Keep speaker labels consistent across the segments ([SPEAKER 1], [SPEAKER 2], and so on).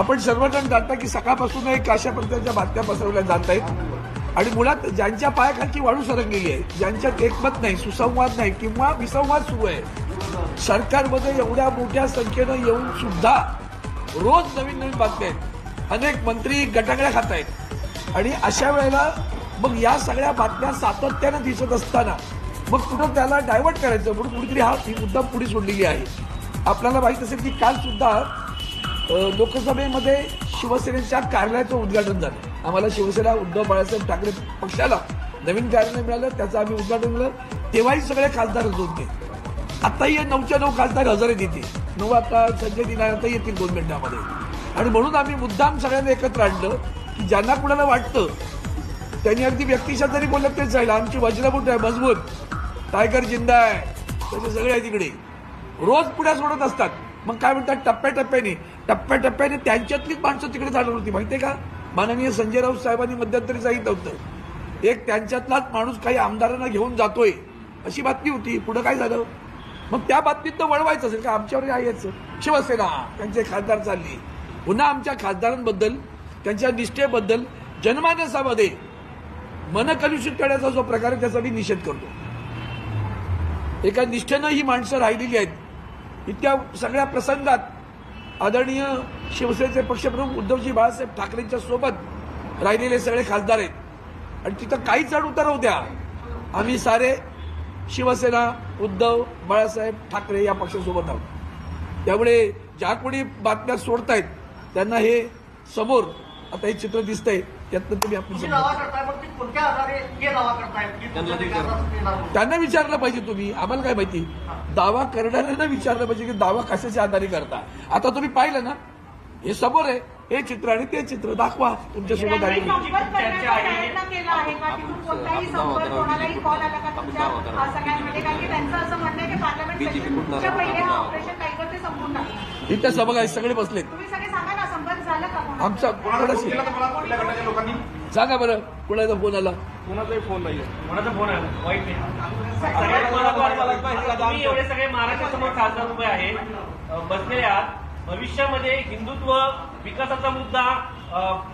[SPEAKER 1] आपण सर्वजण जाणता की सकाळपासून एक अशा प्रकारच्या बातम्या पसरवल्या जात आहेत. आणि मुळात ज्यांच्या पायाखालची वाळू सरकलेली आहे ज्यांच्यात एकमत नाही सुसंवाद नाही किंवा विसंवाद सुरू आहे सरकारमध्ये एवढ्या मोठ्या संख्येनं येऊन सुद्धा रोज नवीन नवीन बातम्या आहेत. अनेक मंत्री गटागळ्या खात आहेत. आणि अशा वेळेला मग या सगळ्या बातम्या सातत्यानं दिसत असताना मग कुठं त्याला डायव्हर्ट करायचं म्हणून कुठेतरी हा ही मुद्दा पुढे सोडलेली आहे. आपल्याला माहीत असेल की काल सुद्धा लोकसभेमध्ये शिवसेनेच्या कार्यालयाचं उद्घाटन झालं. आम्हाला शिवसेना उद्धव बाळासाहेब ठाकरे पक्षाला नवीन कार्यालय मिळालं त्याचं आम्ही उद्घाटन केलं. तेव्हाही सगळे खासदार होते. आताही हे नऊच्या नऊ खासदार हजर आहेत नऊ आता संजय दिनार आता येतील दोन मिनिटांमध्ये. आणि म्हणून आम्ही मुद्दाम सगळ्यांना एकत्र आणलं की ज्यांना कुणाला वाटतं त्यांनी अगदी व्यक्तिशा जरी बोललं तेच जाईल आमची वज्रबूट आहे मजबूत. टायगर जिंदा आहे. तसे सगळे आहे तिकडे रोज पुढ्या सोडत असतात. मग काय म्हणतात टप्प्याटप्प्याने टप्प्याटप्प्याने त्यांच्यातलीच माणसं तिकडे जाणार होती माहितीये का? माननीय संजय राऊत साहेबांनी मध्यंतरी सांगितलं होतं एक त्यांच्यातलाच माणूस काही आमदारांना घेऊन जातोय अशी बातमी होती पुढे काय झालं? मग त्या बाबतीत वळवायचं असेल का आमच्यावर काय यायचं शिवसेना त्यांचे खासदार चालले. पुन्हा आमच्या खासदारांबद्दल त्यांच्या निष्ठेबद्दल जनमानसामध्ये मन कलुषित करण्याचा जो प्रकार आहे त्याचा मी निषेध करतो. एका निष्ठेनं ही माणसं राहिलेली आहेत. इतक्या सगळ्या प्रसंगात आदरणीय शिवसेनेचे पक्षप्रमुख उद्धवजी बाळासाहेब ठाकरेंच्या सोबत राहिलेले सगळे खासदार आहेत. आणि तिथं काही चढ उतार होऊ द्या. आम्ही सारे शिवसेना उद्धव बाळासाहेब ठाकरे या पक्षासोबत आहोत. त्यामुळे ज्या कोणी बातम्या सोडतायत त्यांना हे समोर आता हे चित्र दिसतंय त्यातनं तुम्ही आपण
[SPEAKER 2] हे?
[SPEAKER 1] त्यांना विचारलं पाहिजे तुम्ही. आम्हाला काय माहिती? दावा करणाऱ्यांना विचारलं पाहिजे की दावा कशाच्या आधारे करता? आता तुम्ही पाहिलं ना? हे समोर आहे. हे चित्र आणि ते चित्र. दाखवा. तुमच्यासोबत
[SPEAKER 3] त्यांनी
[SPEAKER 1] आहे.
[SPEAKER 3] संपर्क करण्याचा प्रयत्न केला आहे का? तिथून कोणताही संपर्क कोणालाही कॉल आला हा टाकलं.
[SPEAKER 1] इथे सभा आहे. सगळे बसलेत.
[SPEAKER 3] तुम्ही सगळे सांगा ना संपर्क झाला का कोणाचा?
[SPEAKER 1] आमचा कोणाशी सांगा बरं. कुणाचा फोन आला?
[SPEAKER 4] कोणाचाही फोन नाहीये.
[SPEAKER 5] कोणाचा फोन आहे? वाईट नाही एवढे सगळे महाराष्ट्रासमोर खासदार उभे आहे बसलेले आहात. भविष्यामध्ये हिंदुत्व विकासाचा मुद्दा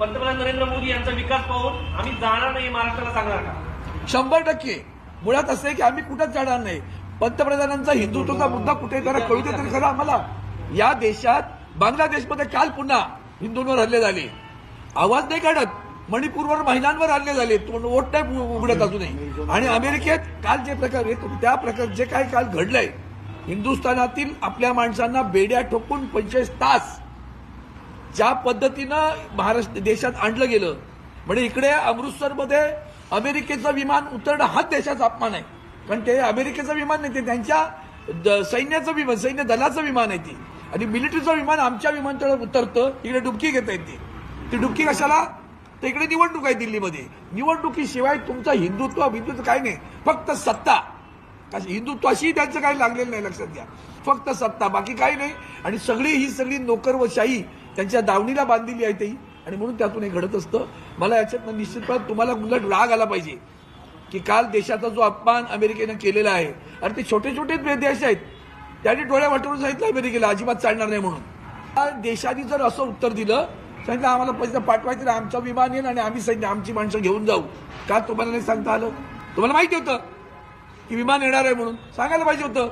[SPEAKER 5] पंतप्रधान नरेंद्र मोदी यांचा विकास पाहून आम्ही जाणार नाही हे महाराष्ट्राला सांगणार का?
[SPEAKER 1] शंभर टक्के. मुळात असं आहे की आम्ही कुठंच जाणार नाही. पंतप्रधानांचा हिंदुत्वाचा मुद्दा कुठे जरा कळू दे तरी खरं आम्हाला या देशात बांगलादेशमध्ये काल पुन्हा हिंदूंवर हल्ले झाले. आवाज नाही काढत. मणिपूरवर महिलांवर हल्ले झाले. तो वोट नाही उ- उघडत अजूनही. आणि अमेरिकेत काल जे प्रकार येत त्या प्रकार जे काय काल घडलंय हिंदुस्थानातील आपल्या माणसांना बेड्या ठोकून पंचेचाळीस तास ज्या पद्धतीनं महाराष्ट्र देशात आणलं गेलं म्हणजे इकडे अमृतसरमध्ये अमेरिकेचं विमान उतरणं हाच देशाचा अपमान आहे. कारण ते अमेरिकेचं विमान नाही ते त्यांच्या सैन्याचं विमान सैन्य दलाचं विमान आहे ती. आणि मिलिटरीचं विमान आमच्या विमानतळावर उतरतं इकडे डुबकी घेता येते. ती डुबकी कशाला? तर इकडे निवडणूक आहे दिल्लीमध्ये. निवडणुकीशिवाय तुमचं हिंदुत्व हिंदुत्व काय नाही. फक्त सत्ता. हिंदुत्वाशी त्यांचं काही लागलेलं नाही लक्षात घ्या. फक्त सत्ता बाकी काही नाही. आणि सगळी ही सगळी नोकर व शाही त्यांच्या दावणीला बांधलेली आहे ती. आणि म्हणून त्यातून हे घडत असतं. मला याच्यातनं निश्चितपणे तुम्हाला उलट राग आला पाहिजे. की काल देशाचा जो अपमान अमेरिकेनं केलेला आहे अरे ते छोटे छोटे देश आहेत. त्यांनी डोळ्या वाटवून सांगितलं अमेरिकेला अजिबात चालणार नाही म्हणून. देशाने जर असं उत्तर दिलं सांगितलं आम्हाला पैसे पाठवायचं ना आमचं विमान येईल आणि आम्ही सैन्य आमची माणसं घेऊन जाऊ. का तुम्हाला नाही सांगता आलं? तुम्हाला माहिती होतं की विमान येणार आहे म्हणून? सांगायला पाहिजे होतं.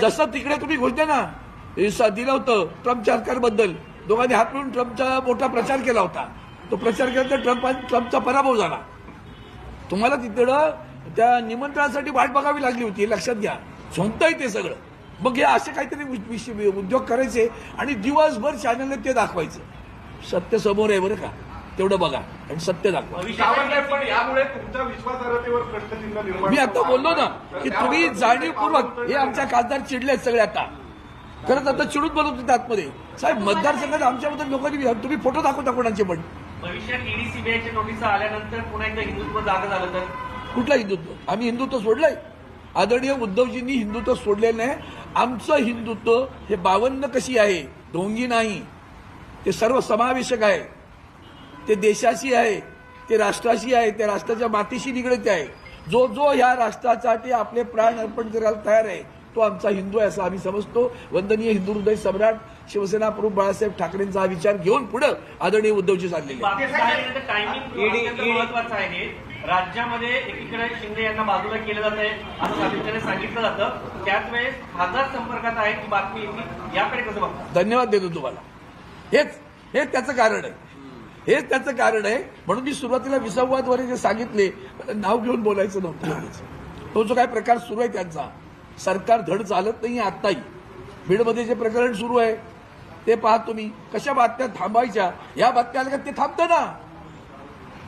[SPEAKER 1] जसं तिकडे तुम्ही घोषणा ना दिलं होतं ट्रम्प सरकारबद्दल दोघांनी हात मिळून ट्रम्पचा मोठा प्रचार केला होता. तो प्रचार केला तर ट्रम्प ट्रम्पचा पराभव झाला. तुम्हाला तिकडं त्या निमंत्रणासाठी वाट बघावी लागली होती लक्षात घ्या. सोंगताय ते सगळं. मग हे असे काहीतरी उद्योग करायचे आणि दिवसभर चॅनलने ते दाखवायचं. सत्य समोर आहे बरं का. तेवढं बघा आणि सत्य दाखवा.
[SPEAKER 4] सावंतसाहेब, पण यामुळे तुमच्या विश्वासार्हतेवर प्रश्नचिन्ह निर्माण
[SPEAKER 1] मी आता बोललो ना की तुम्ही जाणीवपूर्वक हे आमच्या खासदार चिडलेत सगळे आता. खरंच आता चिडून बोलत आतमध्ये. साहेब मतदारसंघात आमच्याबद्दल लोकांनी तुम्ही फोटो दाखवता कोणाचे पण.
[SPEAKER 5] भविष्यात ईडी सीबीआयच्या नोटीस आल्यानंतर पुन्हा एकदा हिंदुत्व जागा झालं तर?
[SPEAKER 1] कुठलं हिंदुत्व? आम्ही हिंदुत्व सोडलंय. आदरणीय उद्धवजींनी हिंदुत्व सोडलेलं नाही. आमचं हिंदुत्व हे बावन्न कशी आहे? ढोंगी नाही. ते सर्व समावेशक आहे. ते देशाशी आहे ते राष्ट्राशी आहे ते राष्ट्राच्या मातीशी निगडित आहे. जो जो ह्या राष्ट्रासाठी आपले प्राण अर्पण करायला तयार आहे तो आमचा हिंदू आहे असं आम्ही समजतो. वंदनीय हिंदू हृदय सम्राट शिवसेना प्रमुख बाळासाहेब ठाकरेंचा हा विचार घेऊन पुढे आदरणीय उद्धवजी चाललेले
[SPEAKER 5] राज्यामध्ये एकीकडे शिंदे यांना बाजूला केलं जात आहे असं सातत्याने सांगितलं जातं. त्याच वेळेस खासदार संपर्कात आहे की बातमी येते याकडे कसं बघता?
[SPEAKER 1] धन्यवाद देतो तुम्हाला. हेच हेच त्याचं कारण आहे. हेच त्याचं कारण आहे. म्हणून मी सुरुवातीला विसंवादवरी जे सांगितले नाव घेऊन बोलायचं नव्हतं तो जो काय प्रकार सुरू आहे त्यांचा सरकार धड चालत नाही आत्ताही. बीडमध्ये जे प्रकरण सुरू आहे ते पहा तुम्ही. कशा बातम्या थांबायच्या या बातम्या आल्या का ते थांबतं ना?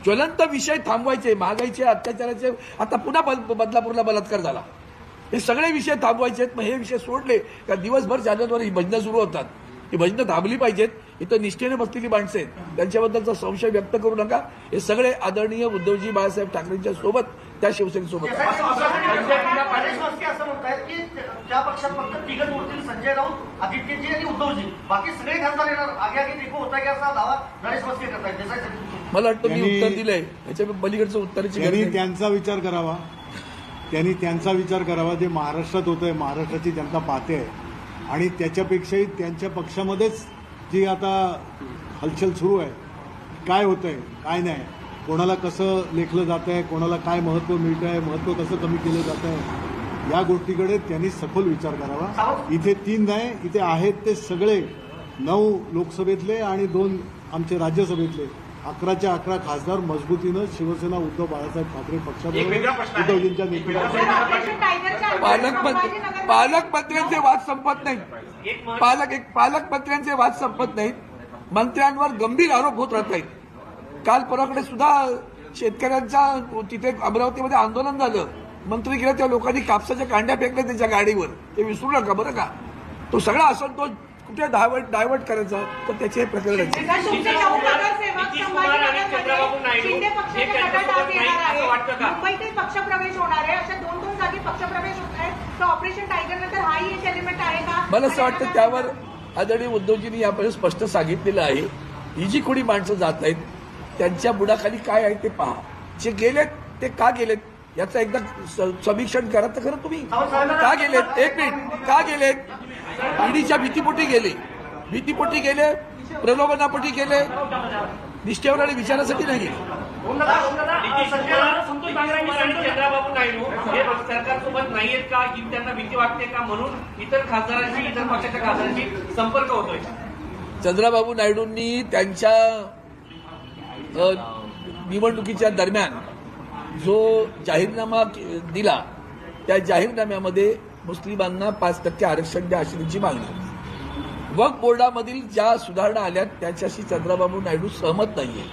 [SPEAKER 1] ज्वलंत विषय थांबवायचे महागाईचे अत्याचाराचे. आता पुन्हा बद- बदलापूरला बलात्कार झाला. हे सगळे विषय थांबवायचे आहेत मग हे विषय सोडले का दिवसभर चॅनलवर ही भजनं सुरू होतात. ही भजनं थांबली पाहिजेत. इथं निष्ठेने बसलेली माणसं आहेत. त्यांच्याबद्दलचा संशय व्यक्त करू नका. हे सगळे आदरणीय उद्धवजी बाळासाहेब ठाकरेंच्या सोबत त्या शिवसेनेसोबत.
[SPEAKER 2] संजय राऊत आदित्यजी आणि उद्धवजी. बाकी सगळे खासदार येणार. आगे आगे देखो होता की असा दावा नरेश मस्के करतायत.
[SPEAKER 1] मला वाटतं मी उत्तर दिलंय. याच्या पलीकडचं उत्तराची गरज
[SPEAKER 6] त्यांनी
[SPEAKER 1] नाही.
[SPEAKER 6] त्यांचा विचार करावा. त्यांनी त्यांचा विचार करावा. जे महाराष्ट्रात होतंय महाराष्ट्राची जनता पाहते आहे. आणि त्याच्यापेक्षाही त्यांच्या पक्षामध्येच जी आता हलचल सुरू आहे काय होतंय काय नाही कोणाला कसं लेखलं जात आहे कोणाला काय महत्त्व मिळतं आहे महत्त्व कसं कमी केलं जात आहे या गोष्टीकडे त्यांनी सखोल विचार करावा. इथे तीन नाही इथे आहेत ते सगळे नऊ लोकसभेतले आणि दोन आमचे राज्यसभेतले. अकराच्या अकरा खासदार मजबूतीनं शिवसेना उद्धव बाळासाहेब ठाकरे पक्षाबरोबर. उद्धवजींच्या नेतृत्वात
[SPEAKER 1] पालकमंत्री पालकमंत्र्यांचे वाद संपत नाही पालक एक पालकमंत्र्यांचे वाद संपत नाहीत. मंत्र्यांवर गंभीर आरोप होत राहत आहेत. काल परवाकडे सुद्धा शेतकऱ्यांचा तिथे अमरावतीमध्ये आंदोलन झालं. मंत्री गेले त्या लोकांनी कापसाच्या कांड्या फेकल्या त्यांच्या गाडीवर. ते विसरू नका बरं का? तो सगळा असंतोष कुठे डायवर्ट डायवर्ट करायचा? तर त्याचे हे प्रकरण आहे.
[SPEAKER 3] तर तुमचे नऊ नगरसेवक
[SPEAKER 5] नितीश कुमार आणि चंद्रबाबू
[SPEAKER 3] संभाजीनगरमध्ये
[SPEAKER 5] नायडू
[SPEAKER 3] शिंदे पक्षाच्या
[SPEAKER 5] त्यांच्यासोबत
[SPEAKER 3] गटात
[SPEAKER 5] नाही
[SPEAKER 3] येणार
[SPEAKER 5] असं वाटतं
[SPEAKER 3] आहे
[SPEAKER 5] का?
[SPEAKER 3] मुंबईतही पक्षप्रवेश होणार आहे. अशा दोन दोन जागी पक्षप्रवेश होत आहे तर ऑपरेशन टायगर नंतर हाही एक एलिमेंट आहे का?
[SPEAKER 1] मला असं वाटतं त्यावर आदरणीय उद्धवजींनी यापर्यंत स्पष्ट सांगितलेलं आहे. ही जी कोणी माणसं जात आहेत त्यांच्या बुडाखाली काय आहे ते पहा. जे गेलेत ते का गेलेत? याचं एकदा स- समीक्षण करा तर खरं तुम्ही. का गेलेत? एक मिनिट. का गेलेत? ईडीच्या भीतीपोटी गेले. भीतीपोटी गेले प्रलोभनापोटी गेले. निष्ठेवर आणि विचारासाठी नाही. गेले
[SPEAKER 5] नितीश कुमार संतोष बांगरे आणि चंद्राबाबू नायडू हे सरकारसोबत नाहीयेत का की त्यांना भीती वाटते का म्हणून इतर खासदारांशी इतर पक्षाच्या खासदारांशी संपर्क होतोय
[SPEAKER 1] चंद्राबाबू नायडूंनी त्यांच्या निवडणुकीच्या दरम्यान जो जाहीरनामा दिला त्या जाहीरनाम्यामध्ये मुस्लिमांना पाच टक्के आरक्षण द्या अशी त्यांची मागणी. होती वक्फ बोर्डामधील ज्या सुधारणा आल्या त्याच्याशी चंद्राबाबू नायडू सहमत नाहीये.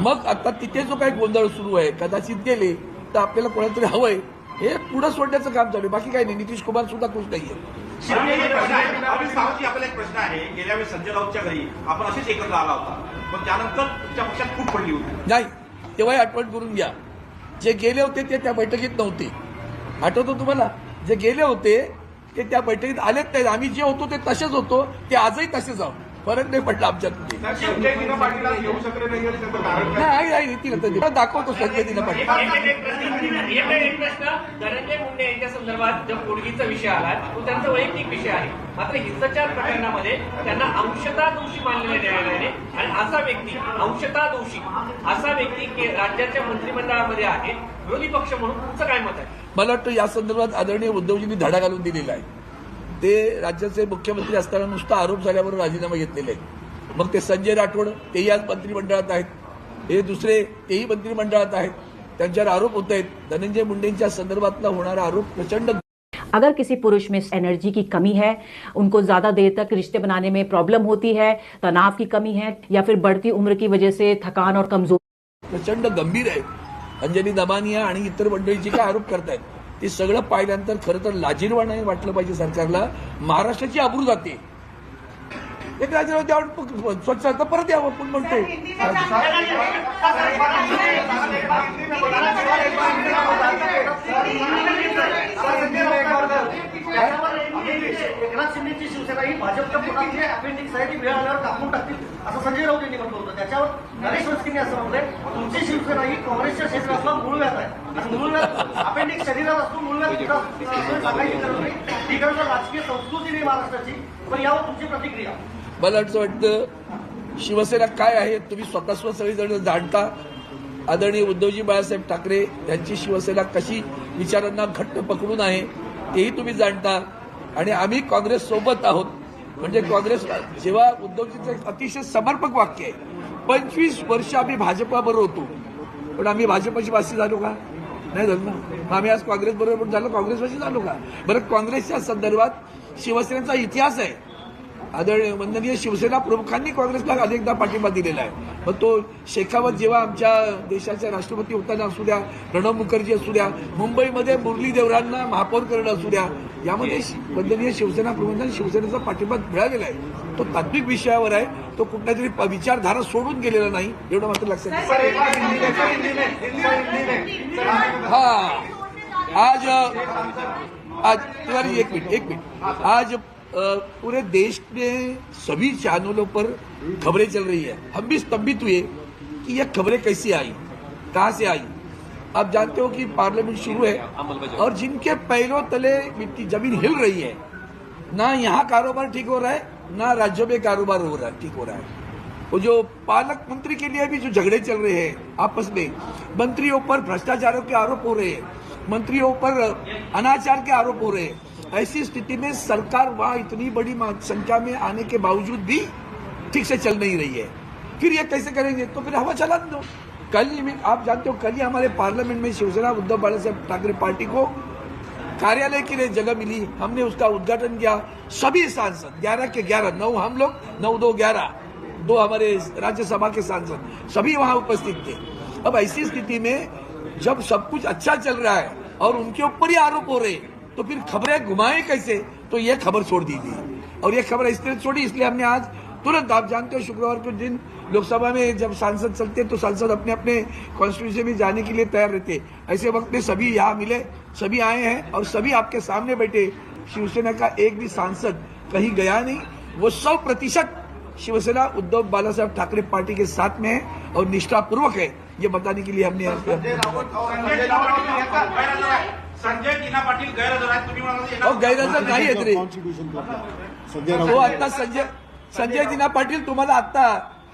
[SPEAKER 1] मग आता तिथे जो काही गोंधळ सुरू आहे कदाचित गेले तर आपल्याला कोणातरी हवंय हे पुढे सोडण्याचं काम चालू आहे. बाकी काही नाही नितीश कुमार सुद्धा खुश नाहीये.
[SPEAKER 4] आपल्याला एक प्रश्न आहे. गेल्या वेळेस संजय राऊतच्या घरी आपण असेच एकत्र आला होता. पण त्यानंतर तुमच्या पक्षात फूट पडली होती.
[SPEAKER 1] नाही तेव्हाही आठवण करून घ्या. जे गेले होते ते त्या बैठकीत नव्हते. आठवतो तुम्हाला? जे गेले होते ते त्या बैठकीत आलेच नाही आम्ही जे होतो ते तसेच होतो. ते आजही तसेच आहोत. फरक नाही पडला आमच्यात. दाखवतो संजय दिना पाटील.
[SPEAKER 5] धनंजय मुंडे यांच्या संदर्भात जो पोडगीचा विषय आला तो त्यांचा वैयक्तिक विषय आहे. मात्र हिंसाचार प्रकरणामध्ये त्यांना अंशतः दोषी मानलेले न्यायालयाने आणि असा व्यक्ती अंशतः दोषी असा व्यक्ती के- राज्याच्या मंत्रिमंडळामध्ये आहे. विरोधी पक्ष म्हणून तुमचं काय मत आहे?
[SPEAKER 1] मला वाटतं या संदर्भात आदरणीय उद्धवजींनी धडा घालून दिलेला आहे. ते राज्याचे मुख्यमंत्री असताना नुसता आरोप झाल्यावर राजीनामा घेतलेले आहेत. मग ते संजय राठोड तेही आज मंत्रिमंडळात आहेत. हे दुसरे तेही मंत्रिमंडळात आहेत. त्यांच्यावर आरोप होत आहेत. धनंजय मुंडेंच्या संदर्भातला होणारा आरोप प्रचंड
[SPEAKER 7] अगर किसी पुरुष में एनर्जी की कमी है उनको ज़्यादा देर तक रिश्ते बनाने में प्रॉब्लम होती है तनाव की कमी है या फिर बढ़ती उम्र की वजह से थकान और कमज़ोर
[SPEAKER 1] प्रचंड गंभीर आहे. अंजली दमानिया आणि इतर मंडळीचे काय आरोप करतायत ते सगळं पाहिल्यानंतर खरं तर लाजीरवाणं वाटलं पाहिजे सरकारला. महाराष्ट्राची आबरू जाते. एक राजीनामा द्यावं स्वच्छ आता परत यावं आपण म्हणतो
[SPEAKER 3] सांगा.
[SPEAKER 2] एकनाथ शिंदेची शिवसेना ही भाजपच्या पोटातली अपेंडिक्स आहे ती वेळ आल्यावर कापून टाकतील. असं संजय राऊत यांनी म्हटलं होतं. त्याच्यावर नरेश वस्तीने असं म्हटलंय तुमची शिवसेना ही काँग्रेसच्या क्षेत्रातला मूळ व्याध आहे. आणि मूळ व्याध अपेंडिक्स शरीरात असतो मूळ व्याध सांगायची गरज नाही. ठीक आहे राजकीय संस्कृती नाही महाराष्ट्राची. पण यावर तुमची प्रतिक्रिया.
[SPEAKER 1] मला असं वाटतं शिवसेना काय आहे तुम्ही स्वतः सगळीजण जाणता. आदरणीय उद्धवजी बाळासाहेब ठाकरे यांची शिवसेना कशी विचारांना घट्ट पकडून आहे तेही तुम्ही जाणता. आणि आम्ही काँग्रेस सोबत आहोत. म्हणजे काँग्रेस जेव्हा उद्धवजीचं एक अतिशय समर्पक वाक्य आहे पंचवीस वर्ष आम्ही भाजपाबरोबर होतो. पण आम्ही भाजपाची वासी झालो का? नाही झालो ना? मग आम्ही आज काँग्रेस बरोबर झालो काँग्रेसवाशी झालो का? बरं काँग्रेसच्या संदर्भात शिवसेनेचा इतिहास आहे. आदरणीय वंदनीय शिवसेना प्रमुखांनी काँग्रेसला अनेकदा पाठिंबा दिलेला आहे. मग तो शेखावत जेव्हा आमच्या देशाच्या राष्ट्रपती होताना असू द्या प्रणव मुखर्जी असू द्या मुंबईमध्ये मुरली देवरांना महापौर करणं असू द्या यामध्ये वंदनीय शिवसेना प्रमुखांनी शिवसेनेचा पाठिंबा मिळालेला आहे. तो तात्विक विषयावर आहे. तो कुठल्या तरी विचारधारा सोडून गेलेला नाही एवढं मात्र लक्षात. हाँ. आज आज एक मिनट एक मिनट. आज पूरे देश में सभी चैनलों पर खबरें चल रही है। हम भी स्तंभित हुए कि यह खबरें कैसी आई, कहाँ से आई। आप जानते हो कि पार्लियामेंट शुरू है और जिनके पैरों तले मिट्टी ज़मीन हिल रही है, ना यहाँ कारोबार ठीक हो रहा है, ना राज्यों में कारोबार हो रहा है ठीक हो रहा है। वो जो पालक मंत्री के लिए भी जो झगड़े चल रहे हैं आपस में, मंत्रियों पर भ्रष्टाचारों के आरोप हो रहे हैं, मंत्रियों पर अनाचार के आरोप हो रहे हैं ऐसी स्थिति में सरकार वहाँ इतनी बड़ी संख्या में आने के बावजूद भी ठीक से चल नहीं रही है। फिर ये कैसे करेंगे? तो फिर हवा चला दो। कल ही आप जानते हो कल ही हमारे पार्लियामेंट में शिवसेना उद्धव बाला साहब ठाकरे पार्टी को कार्यालय के लिए जगह मिली। हमने उसका उद्घाटन किया। सभी सांसद ग्यारह के ग्यारह नौ हम लोग नौ दो ग्यारह दो हमारे राज्यसभा के सांसद सभी वहाँ उपस्थित थे। अब ऐसी स्थिति में जब सब कुछ अच्छा चल रहा है और उनके ऊपर ही आरोप हो रहे हैं, तो फिर खबरें घुमाएँ कैसे? तो ये खबर छोड़ दी दीजिए। और ये खबर इस तरह छोड़ी, इसलिए हमने आज तुरंत, आप जानते हो, शुक्रवार के दिन लोकसभा में जब सांसद चलते तो सांसद अपने अपने कॉन्स्टिट्यूशन में जाने के लिए तैयार रहते। ऐसे वक्त में सभी यहाँ मिले, सभी आए हैं और सभी आपके सामने बैठे। शिवसेना का एक भी सांसद कहीं गया नहीं। वो सौ प्रतिशत शिवसेना उद्धव बाला साहब ठाकरे पार्टी के साथ में है और निष्ठापूर्वक है। ये बताने के लिए हमने
[SPEAKER 4] संजय राऊत दिना पाटील गैरहजर आहेत. तुम्ही म्हणाला
[SPEAKER 1] अहो, गैरहजर नाही आहेत रे.
[SPEAKER 6] कॉन्स्टिट्यूशन संजय
[SPEAKER 1] हो
[SPEAKER 6] राऊत.
[SPEAKER 1] आता संजय संजय दिना पाटील तुम्हाला आता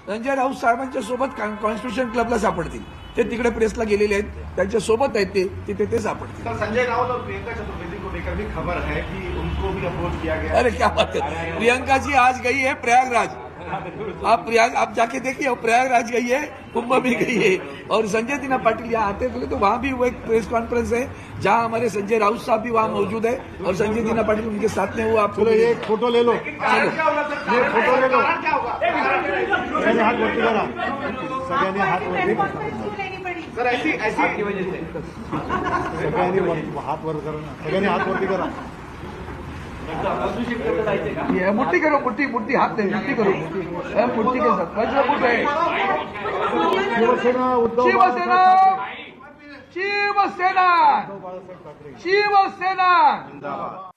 [SPEAKER 1] संजय राऊत साहेबांच्या सोबत कॉन्स्टिट्यूशन क्लबला सापडतील. ते तिकडे प्रेसला गेलेले आहेत. त्यांच्यासोबत आहेत ते. तिथे ते सापडतील.
[SPEAKER 8] सर संजय राउत और प्रियंका चतुर्वेदी को लेकर भी खबर है कि उनको भी अप्रोच किया गया
[SPEAKER 1] अरे क्या बात है. प्रियंका जी आज गई है प्रयागराज. आप प्रयाग आप जाके देखिए वो प्रयागराज गई है कुंभ भी गई है। और संजय दिना पाटिल यहाँ आते थे तो वहाँ भी वो एक प्रेस कॉन्फ्रेंस है जहाँ हमारे संजय राउत साहब भी वहाँ मौजूद है और संजय दिना पाटिल उनके साथ में वो आपको
[SPEAKER 6] ये एक फ़ोटो ले लो।
[SPEAKER 1] चलो।
[SPEAKER 8] क्या होगा सर
[SPEAKER 6] ये फ़ोटो ले लो
[SPEAKER 8] कारण क्या होगा
[SPEAKER 6] सगळ्यांनी हात वरती करा। सगळ्यांनी हात वरती करा. वर करा ना. सगळ्यांनी हात
[SPEAKER 1] नहीं मुट्ठी करो। मुट्ठी के साथ वज्रपुट है।
[SPEAKER 6] शिवसेना
[SPEAKER 1] शिवसेना. शिवसेना! शिवसेना!